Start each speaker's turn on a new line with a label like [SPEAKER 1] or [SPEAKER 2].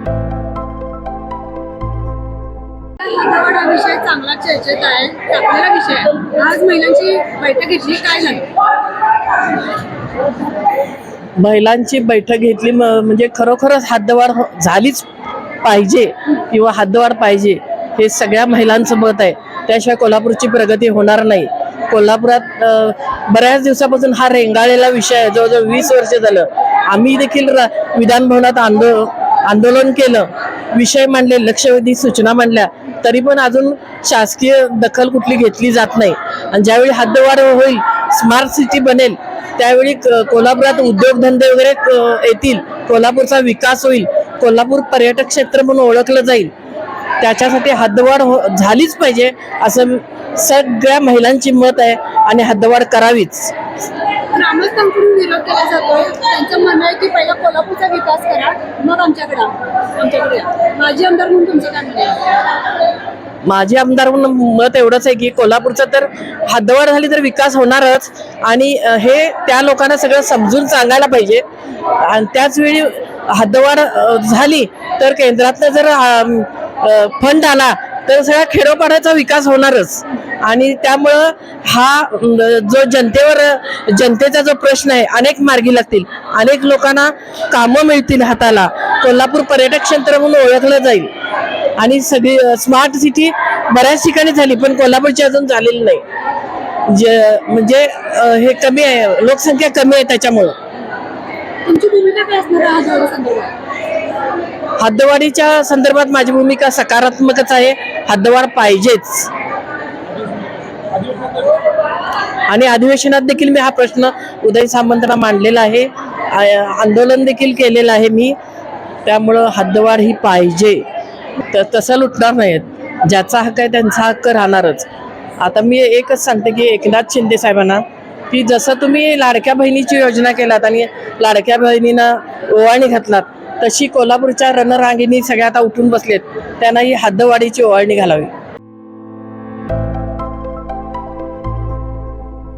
[SPEAKER 1] हा विषय चांगला चर्चेत आहे. टाकलेला विषय आहे. आज महिलांची बैठक घेतली काय झालं?
[SPEAKER 2] महिलांची बैठक घेतली म- म्हणजे खरोखरच हद्दवाढ हो, झालीच पाहिजे किंवा हद्दवाढ पाहिजे हे सगळ्या महिलांचं मत आहे. त्याशिवाय कोल्हापूरची प्रगती होणार नाही. कोल्हापुरात बऱ्याच दिवसापासून हा रेंगाळलेला विषय आहे. जवळजवळ वीस वर्ष झालं. आम्ही देखील रा- विधान भवनात आंदो आंदोलन केलं विषय मांडले लक्षवेधी सूचना मांडल्या तरी पण अजून शासकीय दखल कुठली घेतली जात नाही. आणि ज्यावेळी हद्दवाढ होईल स्मार्ट सिटी बनेल त्यावेळी क- कोल्हापुरात उद्योगधंदे वगैरे क- येतील कोल्हापूरचा विकास होईल कोल्हापूर पर्यटक क्षेत्र म्हणून ओळखलं जाईल. त्याच्यासाठी हद्दवाढ हो झालीच पाहिजे असं सगळ्या महिलांची मत आहे आणि हद्दवाढ करावीच.
[SPEAKER 1] ग्रामस्थांकडून विरोध केला जातो त्यांचं म्हणणं आहे की पहिला कोल्हापूरचा विकास करा. मग आमच्याकडे आमच्याकडे माजी आमदार म्हणून तुमचं काय म्हणणं
[SPEAKER 2] माझे आमदार म्हणून मत एवढंच आहे की कोल्हापूरचं तर हद्दवाढ झाली तर विकास होणारच. आणि हे त्या लोकांना सगळं समजून सांगायला पाहिजे. आणि त्याचवेळी हद्दवाढ झाली तर केंद्रातनं जर फंड आला तर सगळ्या खेडोपाड्याचा विकास होणारच. आणि त्यामुळं हा जो जनतेवर जनतेचा जो प्रश्न आहे अनेक मार्गी लागतील. अनेक लोकांना कामं मिळतील हाताला. कोल्हापूर पर्यटक क्षेत्र म्हणून ओळखलं जाईल. आणि सगळी स्मार्ट सिटी बऱ्याच ठिकाणी झाली पण कोल्हापूरची अजून झालेली नाही. जे म्हणजे हे कमी आहे लोकसंख्या कमी आहे त्याच्यामुळं.
[SPEAKER 1] तुमची भूमिका काय असणार आहे हा संदर्भात?
[SPEAKER 2] माझी भूमिका सकारात्मकच आहे. हद्दवाढ पाहिजेच. आणि अधिवेशनात देखील मी हा प्रश्न उदय सामंतना मांडलेला आहे. आंदोलन देखील केलेलं आहे मी. त्यामुळं हद्दवाढ ही पाहिजे. तर तसं लुटणार नाहीत. ज्याचा हक्क आहे त्यांचा हक्क राहणारच. आता मी एकच सांगते की एकनाथ शिंदे साहेबांना की जसं तुम्ही लाडक्या बहिणीची योजना केलात आणि लाडक्या बहिणींना ओवाळणी घातलात तशी कोल्हापूरच्या रणरांगींनी सगळ्या आता उठून बसलेत. त्यांना ही हद्दवाढीची ओवाळणी घालावी.